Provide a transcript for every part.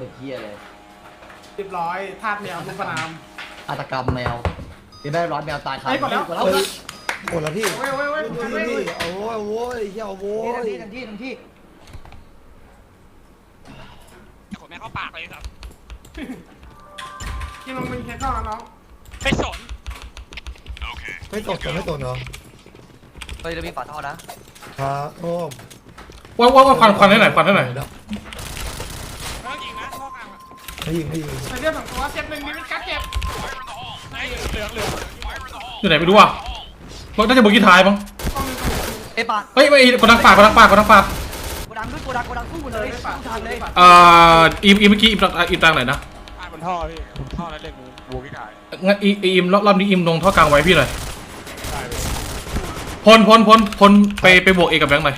เด็กเฮียเลยเรียบร้อยธาตุแมวทุกประนาม อาตกรรมแมวจะได้ร้อนแมวตายคาเฮ้ยกดแล้วกดแล้วเฮ้ยหมดแล้วพี่โอ้ยโอ้ยโอ้ยพี่โอ้ยโอ้ยพี่เอาโว้ยเอาโว้ยเฮียเอาโว้ยที่ทันที่ทันที่ขนแม่งเข้าปากเลยครับกินลงเป็นแค่ข้าวแล้วน้องไม่สนไม่ตกแต่ไม่ตกเนาะเฮ้ยจะมีฝาท่อนะครับโอ้มว่าว่าว่าควันควันให้หน่อยควันให้หน่อย ไม่ยิงไม่ยิงใส่เลือดสองตัวเจ็บหนึ่งนิมิตกัดเจ็บไอ้เหลืองเหลืองอยู่ไหนไม่รู้อะรถน่าจะบุกี้ท้ายมั้งกล้องหนึงกล้องหนึ่งเอ้ยปาดเฮ้ยไม่กดดังปากกดดังปากกดดังปากกดดังด้วยกดดังกดดังสู้หมดเลยสู้ทางเลยเอ่ออีมอีมเมื่อกี้อีมอีมตังไหนนะตายบนท่อพี่ท่อแล้วเด็กบูพี่ถ่ายงั้นอีอีมรอบรอบนี้อีมลงท่อกลางไว้พี่หน่อยตายเลยพลพลพลพลไปไปบวกเอกับแบงค์หน่อย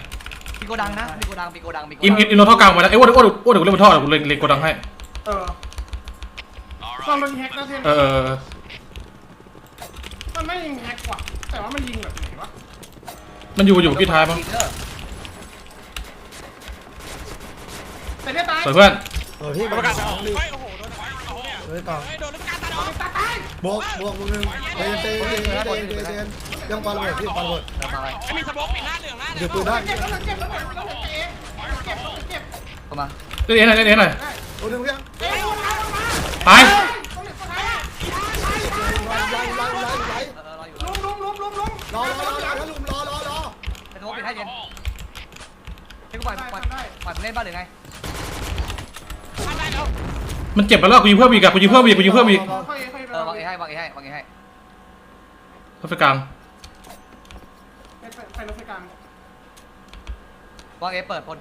มีโกดังนะมีโกดังมีโกดังมีโกดังอีมอีมอีมลงท่อกลางไว้แล้วเอ้ยอ้วนอ้วนอ้วนเดี๋ยวกูเล่นบนท่อเดี๋ยวกูเล่นเล่นกดดังให้เออต้ องโดนแฮกนะเทนเออเออเออมันไม่ยิงแฮกว่ะแต่ว่ามันยิงแบบไหนวะมันอยู่อยู่บุกี้ท้ายมั้งใส่เลือดตายสวยเพื่อนเออพี่ปมันระกาศสจะองดิเฮ้ยโอ้โหโดนอะไรเนี่ยเฮ้ยต่อเฮ้ยโดนประกาศตัดออกตายตายบวกบวกบวกหนึ่งเตะเตะเตะเตะเตะเตะเตะยังปาระเบิดพี่ปาระเบิดเดินมาไปไอ้มีสโมกปิดหน้าเหลืองหน้าเดี๋ยวปืนได้เจ็บแล้วเจ็บแล้วเจ็บแล้วเจ็บเจ็บเจ็บเข้ามาเล่นเอหน่อยเล่นเอหน่อยโอ้หนึ่งยังเอ้ยลงมาลงมาตายต้องเหลือคนไทยอะ ไล่ไล่ไล่ไล่ไล่ เออรออยู่ ลุมลุมลุมลุมลุม รอรอรอรอถ้าลุมรอรอรอ แต่โน้ตปิดให้เย็นให้กูป ล่อยปล่อยปล่อยเล่นบ้านหรือไงมันเจ็บไปแล้วกูยิงเพิ่มอีกอะกูยิงเพิ่มอีกกูยิงเพิ่มอีกเออวางเอให้วางเอให้วางเอให้รถไฟกลางไปไปรถไฟกลางวางเอเปิดพล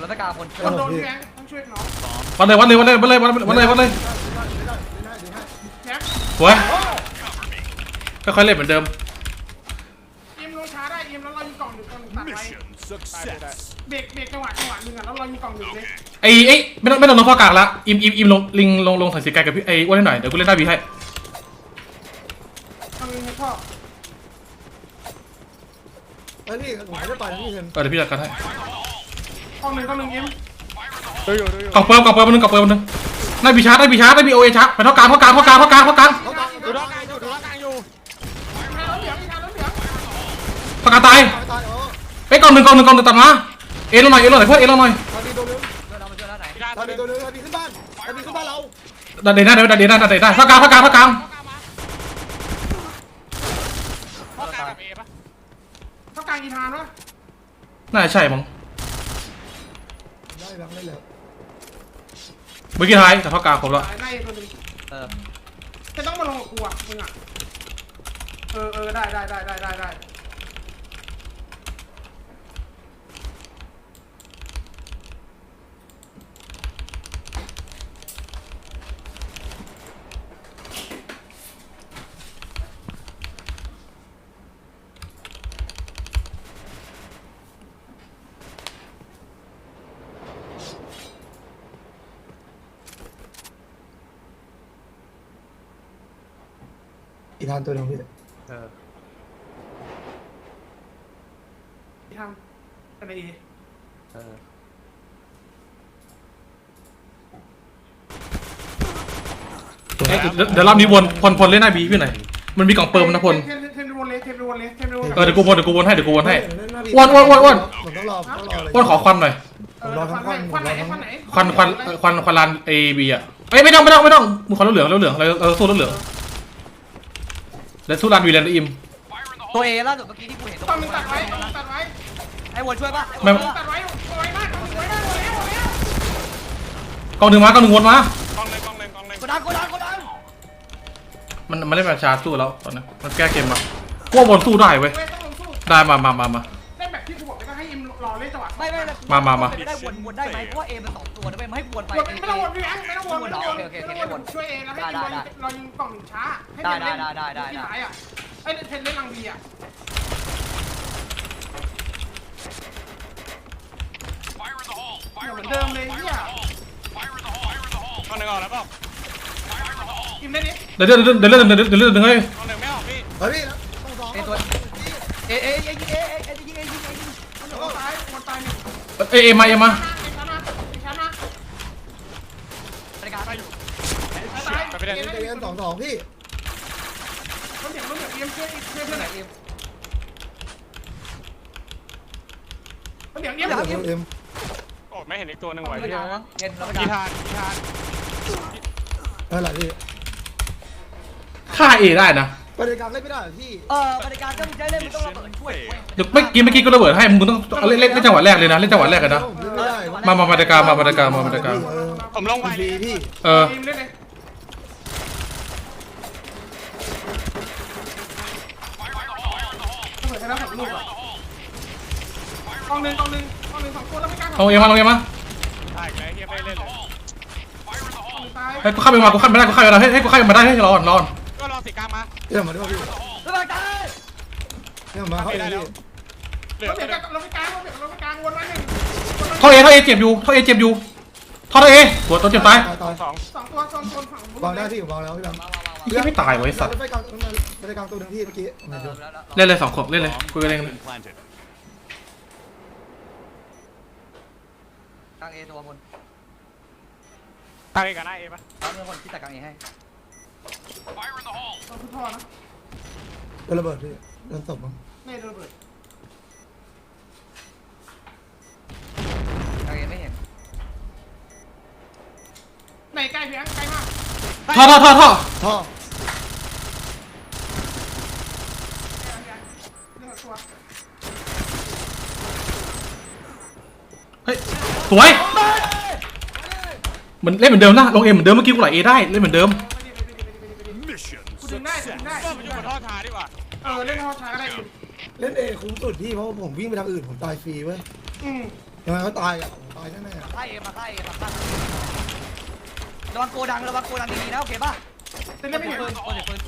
รถไปกลางพลโดนแทงต้องช่วยน้องวัดเลยวัดเลยวัดเลยวัดเลยวัดเลยวัดเลยวัวค่อยๆเล่นเหมือนเดิม ตายได้เบรกเบรกจังหวะจังหวะหนึ่งอะแล้วเรายิงกล่องหนึ่งเลยไอ้ไอ้ไม่ต้องไม่ต้องลงท่อกลางละอิมอิมอิมลงลิงลงลงใส่สีไก่กับพี่ไอ้อ้วนให้หน่อยเดี๋ยวกูเล่นได้บีให้กล่องหนึ่งให้พ่อเฮ้ยพี่ผมไม่ได้ไปนะพี่เห็นเออเดี๋ยวพี่จัดการให้กล่องหนึ่งกล่องหนึ่งยิมดูอยู่ดูอยู่กล่องเปิมกล่องเปิมมันนึงกล่องเปิมมันนึงได้บีชาร์จได้บีชาร์จได้บีโอเอชาร์จไปท่อกลางท่อกลางท่อกลางท่อกลางท่อกลางเขาตายดูท่อกลางอยู่ดูท่อกลางอยู่ทางรถเหลืองทางรถเหลืองท่อกลางตายตายตายเอ อไอ้ยกล่องหนึ่งกล่องหนึ่งกล่องหนึ่งตัดมาเอ็นลงหน่อยเอ็นลงหน่อยเพื่อนเอ็นลงหน่อยตายดีตัวนึงเพื่อนเรามาช่วยแล้วไหนพี่ได้ตายดีตัวนึงตายดีขึ้นบ้านตายดีขึ้นบ้านเราดันเดนหน้าเดี๋ยวดันเดนหน้าดันเดนหน้าท่อกลางท่อกลางท่อกลางท่อกลางมาท่อกลางกับเอปะเท่ากลางอีธานวะน่าจะใช่มั้งได้แล้วได้แล้วเมื่อกี้ท้ายแต่ท่อกลางผมละตายได้ตัวหนึ่งเออจะต้องมาลงกับกูอะมึงอะเออเออได้ได้ได้ได้ได้ อีกทานตัวนึงพี่เอออีธานอะไรอีเออเอ้ยเดี๋ยวเดี๋ยวรอบนี้วนพลพลเล่นหน้าบีพี่หน่อยมันมีกล่องเปิมนะพลเทนเทนวนเลยเทนวนเลยเทนวนเออเดี๋ยวกูวนเดี๋ยวกูวนให้เดี๋ยวกูวนให้ผมต้องรอต้องรออ้วนขอควันหน่อยเออควันควันไหนควันไหนควันควันเอ่อควันควันลานเอบีอะเอ้ยไม่ต้องไม่ต้องไม่ต้องมึงขอรถเหลืองรถเหลืองเราเราสู้รถเหลือง เดี๋ยวสู้ลานวีแลนด์อิม ตัวเอล่าสุดเมื่อกี้ที่กูเห็นกล่องหนึ่งตัดไว้กล่องหนึ่งตัดไว้ไอ้วนช่วยป่ะไม่ตัดไว้ไว้มากไว้มากไว้แล้วไว้แล้วกองหนึ่งมากองหนึ่งวนมากล้องเลยกล้องเลยกล้องเลยกดดังกดดังกดดังมันมันเล่นแบบชาร์จสู้แล้วตอนนี้มันแก้เกมมาพวกบนสู้ได้เว้ย เว้ยต้องลงสู้ได้มามามามา เล่นแบบที่กูบอกเลยก็ให้ยิมรอเล่นจังหวะ ไม่ไม่มามามาไม่ได้วนวนได้ไหมเพราะว่าเอมันสองตั วนไปไม่ให้วนไปไม่ต้องวนพี่แบงค์ไม่ต้องวนไม่ต้องวไม่วนช่วยเองแล้วให้ยิงรอยิงกล่องหนึ่งช้าให้เล่นเล่นที่ท้ายอะไอ้เทนเล่นลังบีอะเหมือนเดิมเลยเนี่ยเอาหนึ่งออกแล้วก็กินได้ดิเดี๋ยวเดี๋ยวเดี๋ยวเดี๋ยวเดี๋ยวเดี๋ยวเดี๋ยวเฮ้ยเอาหนึ่งไม่ออกพี่เฮ้ยพี่ต้องสองตัวเอ๊ะเอ๊ะเอ๊ะเอ๊ะเอ๊ะยิงเอ๊ะยิงเอ๊ะยิงมันอยู่ข้างซ้ายมันตายหนึ่งเอ๊ะเอ๊ะมาเอ๊ะมา องสองพี่รถเหนียวรถเหนียวเอ็มช่วยช่วยเพื่อนหน่อยเอ็มรถเหนียวเอ็มเดี๋ยวเอ็มโอ้ไม่เห็นอีกตัวหนึ่งไหวไม่พี่ได้มั้งเย็นเราไม่กีได้ทานกีทานอะไรพี่ฆ่าเอได้นะประเด็นการเล่นไม่ได้เหรอพี่เออบริการก็มึงจะเล่นมึงต้องระเบิดช่วยเดี๋ยวเมื่อกี้เมื่อกี้ก็ระเบิดให้มึงต้องเอาเล่นเล่นเล่นจังหวะแรกเลยนะเล่นจังหวะแรกกันนะผมเล่นไม่ได้มามามาตรการมามาตรการมามาตรการเออผมลงไวดีพี่เออ เอ็มเล่นเลยระเบิดให้แล้วสองลูกอะกองหนึ่งกองหนึ่งกองหนึ่งสองคนแล้วไม่กล้าเอาเอมาเอาเอมาถ่ายไงเฮียไม่เล่นเลยตายให้กูเข้าไปมากูเข้าไม่ได้กูเข้าไม่ได้ให้ให้กูเข้ามาได้ให้รอก่อนรอก่อนก็รอสีกลางมาเอี่ยมมาด้วยพี่ระเบิดตายเอี่ยมมาเข้าเองพี่เหลืรอถเหนียวเราไม่กลางรถเหนียวเราไม่กลางวนไว้หนึ่งท่อเอท่อเอเจ็บอยู่ท่อเอเจ็บอยู่ท่อเอหัวตัวเจ็บตายตายตายสองสองตัวโซนโซนฝั่งวางได้พี่ผมวางแล้วพี่แบง ค์มามามามาเหี้ยไม่ตายเว้ยสัตว์ไปกลางไปกลางตัวหนึงพี่เมื่อกี้เออแล้วแล้วเล่นเลยสองขวบเล่นเลยคุยกันเล่น planted. กลางเอตัวบนตั้งเองกับหน้าเอปะเอาเรื่องคนที่ตัดกลางเอให้ต้องทุกท่อนะโดนระเบิดพี่โดนตบมั้งนี่ระเบิดกลางเอไม่เห็นไหนใกล้เพียงใกล้มากท่อท่อท่อท่อท่อ เรื่องตัว เฮ้ย สวยเหมือนเล่นเหมือนเดิมนะลงเอเหมือนเดิมเมื่อกี้กูไหลเอได้เล่นเหมือนเดิม Mission กูดึงได้กูดึงได้ก็ไปอยู่บนท่อช้าดีกว่าเออเล่นท่อช้าก็ได้อยู่เล่นเอคุ้มสุดพี่เพราะว่าผมวิ่งไปทางอื่นผมตายฟรีเว้ยอืมยังไงก็ตายอะผมตายแน่ๆอะฆ่าเอมาฆ่าเอมาฆ่าระวังโกดังระวังโกดังดีๆนะโอเคป่ะเล่นไม่เห็นปืนปืนปืน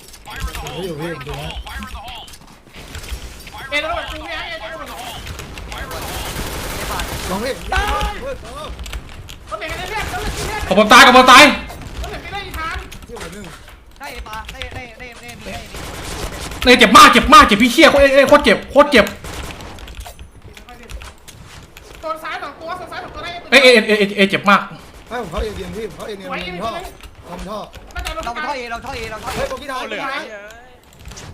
ผมไม่อยู่พี่ผมดูนะเอ็นระเบิดกูเนี่ยเอ็นระเบิด เอผ่านลองพี่เฮ้ยเออรถเหนียวกันเรื่อยๆรถเหนียวกันเรื่อยขอบอลตายขอบอลตายๆรถเหนียวกันเรื่อยๆอีกทางที่หัวหนึ่งได้เอปาได้ได้ได้ได้มีได้มีเอเจ็บมากเจ็บมากเจ็บพี่เชี่ยโคตรเอโคตรเจ็บโคตรเจ็บโซนซ้ายสองตัวโซนซ้ายสองตัวได้เอเอเอเอเอเจ็บมากให้ผมเข้าเอเดียนพี่ผมเข้าเอเดียนมันท่อทำท่อน่าจะรถเรากไปลางท่อเอเราท่อเอเราท่อเอเฮ้ยโปกี้ดาวเอาเหลืพี่อท้าย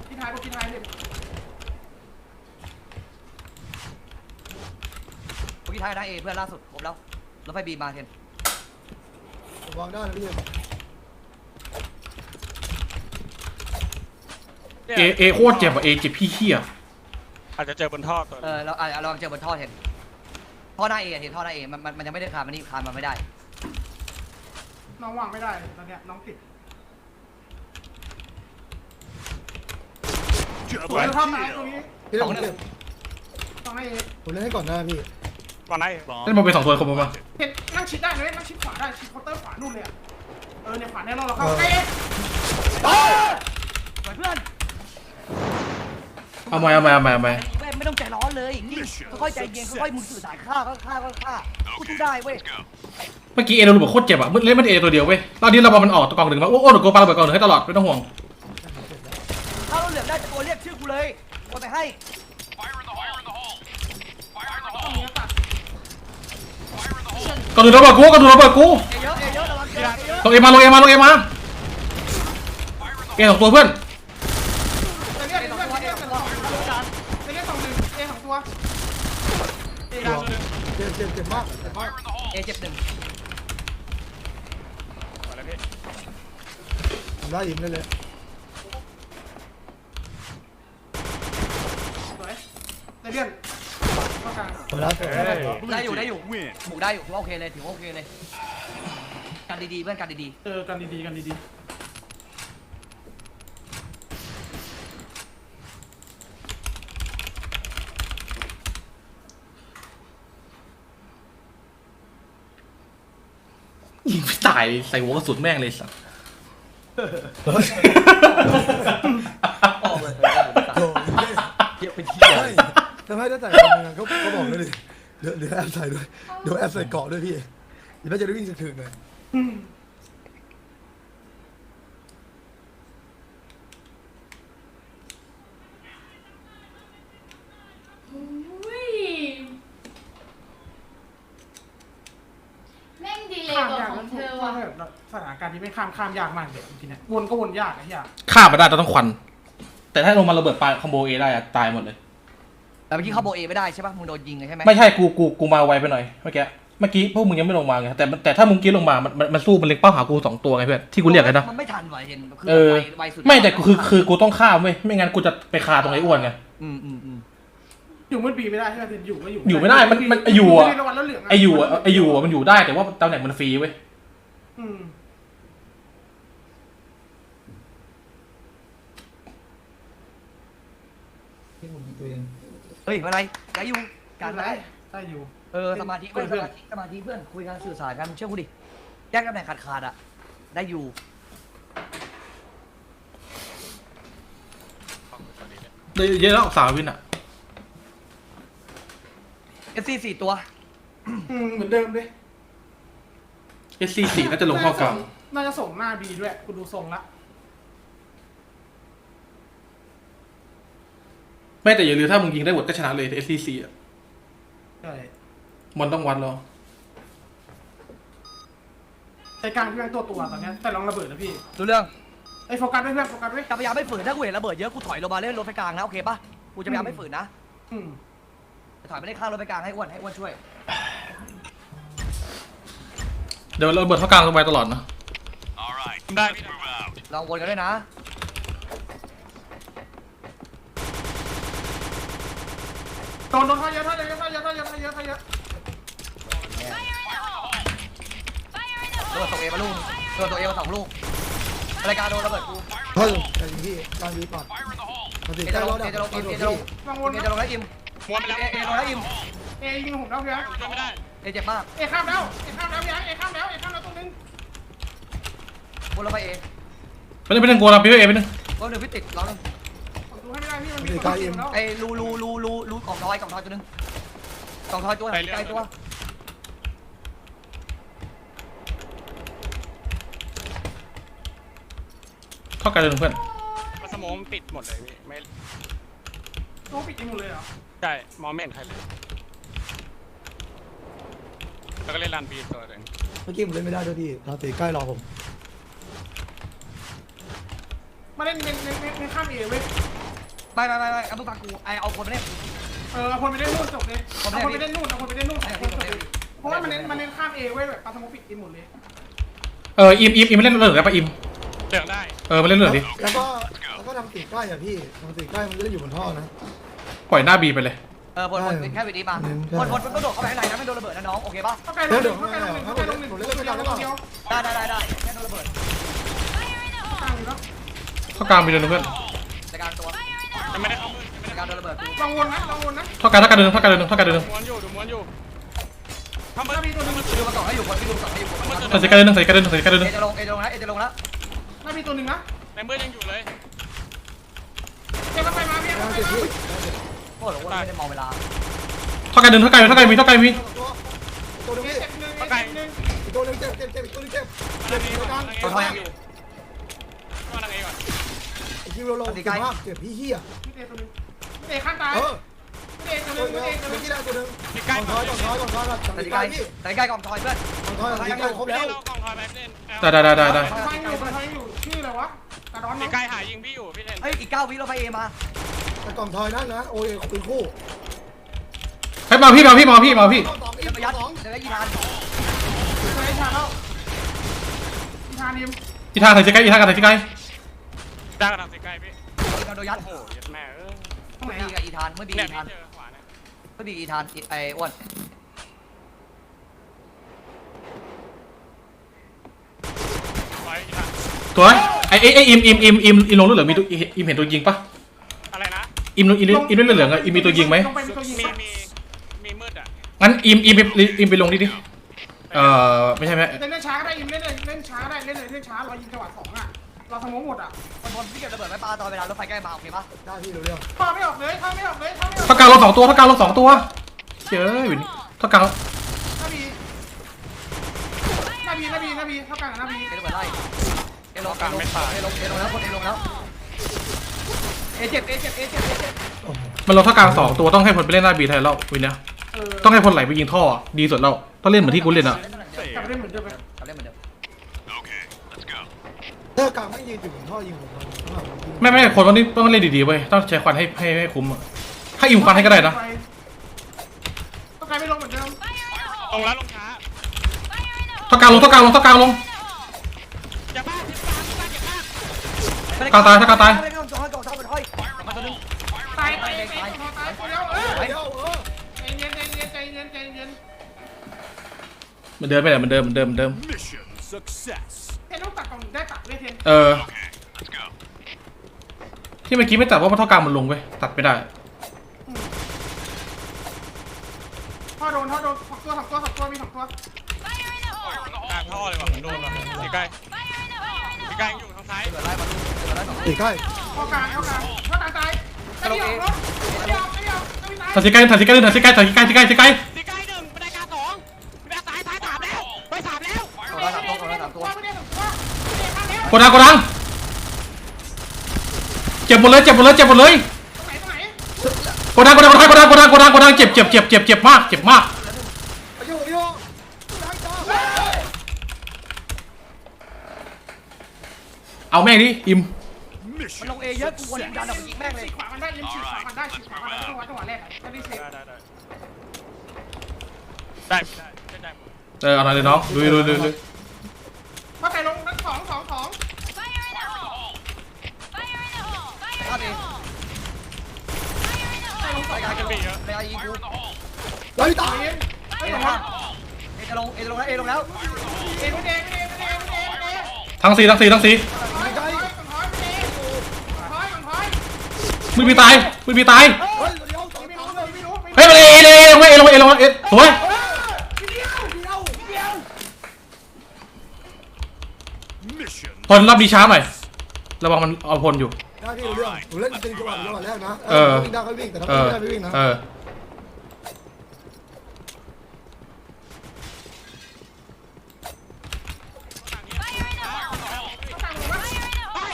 พี่ท้ายพี่ท้ายเนี่ยเมื่อกี้ท้ายได้เอเพื่อนล่าสุดครบแล้วรถไฟบีมาเทนผมวางได้นะพี่เอเอโคตรเจ็บอะเอเจ็บพี่เชี่ยอาจจะเจอบนท่อตัวเออเราอะเราลองเจอบนท่อเทนท่อหน้าเอเทนท่อหน้าเอมันมันมันยังไม่ได้คานมันนี่คานมันไม่ได้น้องวางไม่ได้ตอนเนี้ยน้องติด Double สวยท่อตายตรงนี้พี่เล่นผมเล่นต้องให้ผมเล่นให้ก่อนหน้าพี่ ก่อนไหนเล่นบอลไปสองตัวครบมาเห็นนั่งชิดได้เลยนั่งชิดขวาได้ชิดเคาน์เตอร์ขวานู่นเลยอะเออเนี่ยขวาแน่นอนเราเข้าใกล้สวยเพื่อนเอาใหม่เอาใหม่เอาใหม่เอาใหม่เว้ยไม่ต้องใจร้อนเลยนี่ค่อยๆใจเย็นค่อยๆมึงสื่อสารฆ่าก็ฆ่าก็ฆ่ากูสู้ได้เว้ยเมื่อกี้เอเราบอกโคตรเจ็บอะเล่นมันเอตัวเดียวเว้ยตอนนี้เราบอลมันออกตัวกองหนึ่งมาโอ้โอ้เดี๋ยวกูปาระเบิดกองหนึ่งให้ตลอดไม่ต้องห่วงถ้าเราเหลือได้ตัวเรียกชื่อกูเลยโอนไปให้ ต้องมีตัด กองหนึ่งระเบิดกูกองหนึ่งระเบิดกูเอเยอะเอเยอะระวังเยอะเอเยอะลงเอมาลงเอมาลงเอมาเอสองตัวเพื่อนเรียกเรียกเรียกเรียกสองเรียกสองหนึ่งเอสองตัวกีทานตัวหนึงเจ็บเจ็บเจ็บมากเจ็บมากเอเจ็บหนึ่งก่อนเลยพี่ผมได้ยิ้มได้เลย สวยเรียนเข้ากลาง ผมได้เสร็จ ได้อยู่ ได้อยู่ win. หมูได้อยู่ถือว่าโอเคเลยถือว่าโอเคเลยกันดีๆเพื่อนกันดีเออกันดีๆกันดียิงไม่ตายใส่หัวกระสุนแม่งเลยสัสๆโอ้เลยโถ่เยอะเป็นที่เฮ้ยทำไมถ้าใส่คนหนึงอะเขาเขาบอกเลยดิ เดี๋ยวเดี๋ยวแอบใส่ด้วย เดี๋ยวแอบใส่เกาะด้วยพี่เดี๋ยวน่าจะได้วิ่งถึงๆเลยอุ้ยแม่งดีเลยกว่าของเธอว่ะ แบบสถานการณ์ที่ไม่ข้ามข้ามยากมากเลยทีเนี้ยวนก็วนยากไอ้เหี้ยฆ่ามาได้แต่ต้องควัน แต่ถ้าลงมาระเบิดปลายคอมโบเอได้อะตายหมดเลย แต่เมื่อกี้เขาโบเอไม่ได้ใช่ปะมึงโดนยิงเลยใช่ไหมไม่ใช่กูกูกูมาไวไปหน่อยเมื่อกี้เมื่อกี้พวกมึงยังไม่ลงมาไงแต่แต่ถ้ามึงกี้ลงมามันมันมันสู้มันเล็งเป้าหากูสองตัวไงเพื่อนที่กูเรียกกันนะมันไม่ทันไหวเห็นคือเออไวไวสุดไม่แต่กูคือคือกูต้องฆ่าเว้ยไม่งั้นกูจะไปคาตรงไอ้อ้วนไง อืมอืมอืมอยู่มืดปีไม่ได้ใช่ไหมอยู่ก็อยู่อยู่ไม่ได้มันมันอยู่อะไม่ได้ระวังแล้วเหลืองไออยู่อะไออยู่อะมันอยู่ได้แต่ว่าตำแหน่งมันฟรีเว้ย อืม ที่ผมยิงตัวเอง เฮ้ยอะไรใจอยู่การได้ได้ได้อยู่ เออสมาธิเพื่อนเพื่สอน มาธิสมาธิเพื่อนคุยกันสื่อสารกันเชื่อกูดิแยกตำแหน่งขาดขาดๆอะได้อยู่เยอะแล้วสามวินอะเอฟซีสี่ตัวอืมเหมือนเดิมเลยเอสซีสี่น่าจะลงเข้ากลางน่าจะส่งหน้าบีด้วย กูดูทรงละ ไม่แต่อย่าลืมถ้ามึงยิงได้หมดก็ชนะเลยเอสซีสี่อะใช่มันต้องวัดแล้วใจกลางพี่แม่งตัวตัวตอนเนี้ยแต่ลองระเบิดนะพี่รู้เรื่องไอ้ยโฟกัสไว้เพื่อนโฟกัสไว้จะพยายามไม่ฝืนถ้ากูเห็นระเบิดเยอะกูถอยลงมาเล่นรถไฟกลางนะโอเคปะกูจะพยายามไม่ฝืนนะอืมจะถอยไปเล่นข้างรถไฟกลางให้อ้วนให้อ้วนช่วยเดี๋ยวเราระเบิดเข้ากลางสบายตลอดนะ All right. ได้ Let's move out. ลองวนกันด้วยนะ โดนโดนท่าเยอะท่าเยอะท่าเยอะท่าเยอะท่าเยอะท่าเยอะระเบิดตกเอมาลูกระเบิดตกเอมาสองลูกรายการโดนระเบิดกูเฮ้ยแต่ยิงพี่กลางดีก่อน Fire in the hole. มันติเอดใกล้จะลรงถเออะจะลงกเอระโดดจะลงพี่วางวเอนจะลงแล้วอิมม้วนไปแล้วเอเอลงแล้วอิมเอยิงผมแล้วพี่ฮะช่วยไม่ได้เอเจ็บมากเอข้ามแล้วเอข้ามแล้วพี่ฮะเอข้ามแล้วเอข้ามแล้วตัวนึงวนลงไปเอไม่ได้ไม่ได้กลัวเราพี่เอไปนึงวนหนึ่งพิติดร้องหนึ่งผมดูให้ไม่ได้พี่มันมีคนยิงแล้วไอ้รูรูรูรูรูกล่องทอยกล่องทอยตัวหนึงกล่องทอยตัวใกล้ตัวเข้ากลางเลยเพื่อนมาสโมองปิดหมดเลยพี่ไม่ตัวปิดยิงหมดเลยเหรอใช่มองไม่เห็นใครเลยแล้วก็เล่นรันบีตัวหนึ่งเมื่อกี้ผมเล่นไม่ได้ด้วยพี่เราตีใกล้รอผม มาเล่นเน้นเน้นเน้นเน้นข้ามเอเว้ย ไม่ไม่ไม่ไม่เอามึงฟังกูไอเอาคนมาเล่น เออเอาคนไปเล่นนู่นจบเลยเอาคนไปเล่นนู่นเอาคนไปเล่นนู่นไอ้เอาคพี่นผมจบเล่เลนยเพราะว่ามันเน้นมันเน้นข้ามเอเว้ยแบบปาสโมปิดอินหมดเลยเอออิมอิมอิมไม่เล่นเหลืองได้ปะอิมเหลืองได้เออมาเล่นเหลืองดิแล้วก็แล้วก็ทำตีใกล้อะพี่ทำตีใกล้มันจะได้อยู่บนท่อนะปล่อยหน้าบีไปเลยเออพลพลแค่วิดีมาพลพลมันต้องโดดเข้าไปข้างในนะไม่โดนระเบิดนะน้องโอเคปะเข้าใกล้ลงหนึ่งเข้าใกล้ลงหนึ่งเข้าใกล้ลงหนึ่งตัวเดียวตัวเดียวได้ได้ได้ได้แค่โดนระเบิดต่างอยู่แล้วเข้ากลางไปเลยเพื่อนในการตัว ยังไม่ได้เข้ามือในการโดนระเบิดกูลองวนนะลองวนนะเข้ากลางเข้ากลางเดินเข้ากลางเดินเข้ากลางเดินม้วนอยู่ดูม้วนอยู่ทำมือถ้ามีตัวหนึงดูมาสองให้อยู่คนที่ดูสองให้อยู่คนใส่กลางเดินใส่กลางเดินใส่กลางเดิเอนจะลงเอจะลงแล้วเอจะลงแล้วถ้ามีตัวหนึ่งนะในมือยังอยู่เลยเดี๋ยวมันไปมาพี่กลางมันไปเจ็บมาพี่โอ้โหไม่ได้มองเวลาเข้ากลางเดินเข้ากลางเดินเข้ากลางมีเข้ากลางมีตัวตัวนึงพี่เจ็บหนึ่งเจ็บหนึ่งอีกตัวนึงเจ็บเจ็บเจ็บอีกตัวนึงเจ็บนางเอก่อนนางเอตัวก่ทออนยยัง คิวโลโลเจ็บมากเจ็บพี่เหี้ยพี่เตะตัวหนึงพี่เตะข้างตายเออพี่เตะตัวหตันึวงนึพี่งเตะตัวหนึงเมื่อกี้ได้ตัวนึงมีกใกล้องก่ท้ออนยกองท้อยกองท้อยแต่ทำที่ใกใกล้ล้พี่แต่ที่ใกล้กองทอยเพื่อนกองท้อยทำใกล้ครบแล้วพี่เรากองทอยแบ็คเล่นได้ได้ได้ได้ได้ทอยอยู่ทอยอยู่ชื่ออะไรวะกระดอนมีเนาะใกล้หายิงพี่อยู่พี่เทนเฮ้ยอีกเก้าวิเราไปเอมาแต่กองท้อยนั่นนะโอ้ยปืนคู่เฮ้ยมาพี่มาพี่มาพี่มาพี่สองอีจะกประหยัดสองจะได้ยีนานใช้ชาแล้วชานิมอีทางใส่ใกล้อีทางกันใส่ใกล้ได้กระทำสิ ใกล้พี่เราโดนยัดโอ้โหยัดแม่เออตรงไหนเมื่อดีอะกับอีธานเมื่อดีเนี่ยอีพี่ธานเจอขวาเนี่ยเมื่อดีอีธานไอ้อ้วนไว้อีกทางตัวไอ้ไอ้ไอ้อิมอิมอิมอิมอิมลงเหลืองมีตัวอิมเห็นตัวยิงปะอะไรนะ อิมอิมอิมเหลืองอะอิมมีตัวยิงไหมลงไปมีตัวยิงมีปะมีมีมืดอะงั้นอิมอิมอิมไปลงดิดิเอ่อไม่ใช่ไหมเล่นเล่นช้าก็ได้ยิมเล่นเลยเล่นช้าก็ได้เล่นเลยเล่นช้ารอยิงจังหวะสองอะ เราสมองหมดอะคนคนที่เก็บระเบิดไว้ปาตอนเวลารถไฟใกล้มาโอเคปะได้พี่รู้เรื่องเข้าไม่ออกเลยเข้าไม่ออกเลยเข้าไม่ออกเท่ากลางลงสองตัวเท่ากลางลงสองตัวเจ้ยเท่ากลางนาบีนาบีนาบีนาบีเข้ากลางนาบีเอระเบิดไล่เอลงเอลงเอลงเอลงแล้วคนเอลงแล้วเอเจ็บเอเจ็บเอเจ็บเอเจ็บมันลงเท่ากลางสองตัวต้องให้พลไปเล่นหน้าบีแทนแล้ววินเนี้ยเออต้องให้พลไหลไปยิงท่อ ดีสุดแล้วต้องเล่นเหมือนที่กูเล่นอะกลับไปเล่นเหมือนเดิมไปทำได้เหมือนเดิม เออกลางไม่ยืนอยู่ผมท่อยิงผมข้างหลังผมยิงไม่ไม่คนวันนี้ต้องเล่นดีๆเว้ยต้องใช้ควันให้ให้ให้คุ้มอะให้อิ่มควันให้ก็ได้นะต้องการไม่ลงเหมือนเดิมลงแล้วลงช้าต้องกลางลงต้องกลางลงต้องกลางลงอย่าบ้าอย่าบ้าอย่าบ้ากลางตายถ้ากลางตายไม่ต้องจอดจอดจอดไปถอยมาตัวนึงตายตายตายตายตัวเดียวเออเดี๋ยวเออใจเย็นใจเย็นใจเย็นใจเย็นมันเดินไปไหนมันเดิมมันเดิมมันเดิม Mission success. เทนต้องตัดกล่อง ได้ตัดเลยเทนเออ Okay, let's go. ที่เมื่อกี้ไม่ตัดว่ามันเท่ากลางมันลงเว้ยตัดไม่ได้พ่อโดนพ่อโดนสองตัวสองตัวสองตัวมีสองตัวกลางท่อเลยว่ะโดนว่ะสีใกล้สีใกล้ยังอยู่ทางซ้ายเหลือไล่มาลูกเหลือไล่สองตีใกล้พ่อกลางเอากลางพ่อกลางตายไอ้เดียวรถไอ้เดียวไอ้เดียวไม่ตายตัดสิใกล้ตัดสิใกล้ตัดสิใกล้ตัดสิใกล้ตัดสิใกล้ตัดสิใกล้ ได้ข้างแล้วโกดังกดังเจ็บหมดเลยเจ็บหมดเลยเจ็บหมดเลยกดังกดังกดังกดังกดังกดังกดังเจ็บเจ็บเจ็บเจ็บเจ็บมากเจ็บมากเอาแม่งดิอิมมันลงเอเยอะกูวนดันออกยิงแม่งเลยฉีกขวามันได้ยังฉีกขวามันได้ฉีกขวามันได้จังหวะจังหวะแรกไม่ได้เช็คได้ได้ได้ได้ได้ได้หมดเออเอาหน่อยเลยน้องลุยลุยลุยลุย พ่อไก่ลงนัดสองสองสอง ฆ่าเอง ไก่ลงสอง รายการจะบีรา ยการยิงกูไล่ตายเอ็นเอไอ้ลหงนูเอจะลงเอจะลงแล้วเอลงแล้วเอ็นไม่เด้ไม่เด้ไม่เด้ไม่เด้ไม่เด้ทั้งสี่ทั้งสี่ทั้งสี่ถอยถอยถอยไม่เด้ถอยถอยมึงมีตายมึงมีตายเฮ้ยเดี๋ยวสองไม่ตารู้เลยไม่รู้เฮ้ยมันเอเอเอลงเอลงเอลงเอสวยเดียวเดียวเดียว Mission พลรับดีช้าหน่อยระวังมันเอาพลอยู่ได้พี่เรื่องหนูเล่นเป็นจังหวะจังหวะแรกนะเออวิ่งได้ก็วิ่งแต่ถ้าเออไม่ได้ไม่วิ่งนะเออ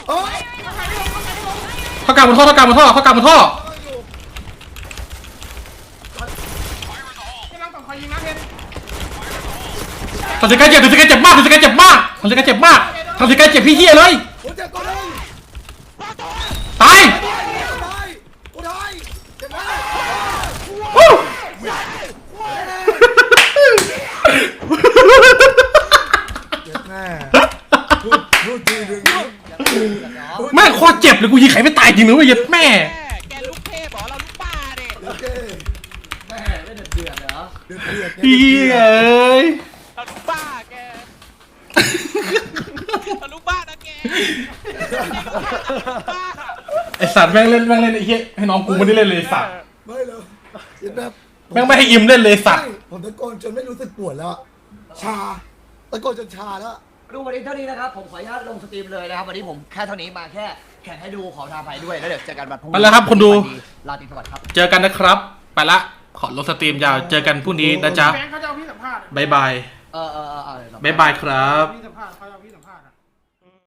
เอ้ยเข้ากลางบนท่อเข้ากลางบนท่อเข้ากลางบนท่อให้น้องต่องคอยยิงนะเทนตัดสินใจเจ็บตัดสินใจเจ็บมากตัดสินใจเจ็บมากตัดสินใจเจ็บมากตัดสินใจเจ็บพี่เฮียเลย โอ้เจ็บตัวนึง ตาย โอ้ได้โอ้ได้เจ็บมาก วู้ เจ็บแน่พูดพูดทีนึง แม่งโคตร เจ็บเลยกูยิงใครไม่ตายจริงหรือวะเหี้ยัดแม่แกลูกเทพเหรอเราลูกป้าเด็โอเคแม่เล่นเดือดเหรอเดือดเดือดเฮียเอ้ยเราลูกป้าแกเราลูกป้านะแกป้าไอสัตว์แม่งเล่นแม่งเล่นไอ้เหี้ยให้น้องกูไม่ได้เล่นเลยไอ้สัตว์ไม่เลยเจ็บแบบแม่งไม่ให้อิมเล่นเลยไอ้สัตว์ใช่ผมตะโกนจนไม่รู้สึกปวดแล้วอะชาตะโกนจนชาแล้วดู วันนี้เท่านี้นะครับผมขออนุญาตลงสตรีมเลยนะครับวันนี้ผมแค่เท่านี้มาแค่แข่งให้ดูขอทาภัยด้วยแล้วเดี๋ยวเจอกันวันพรุ่งไปแล้วครับคนดู ลาตรีสวัสดิ์ครับ เจอกันนะครับ ไปละ ขอลงสตรีมยาว เจอกันพรุ่งนี้นะจ๊ะแบงค์เขาจะเอาพี่สัมภาษณ์บายบายเออเออเออเออเดี๋ยวเราบายบายครับ พี่สัมภาษณ์เขาจะเอาพี่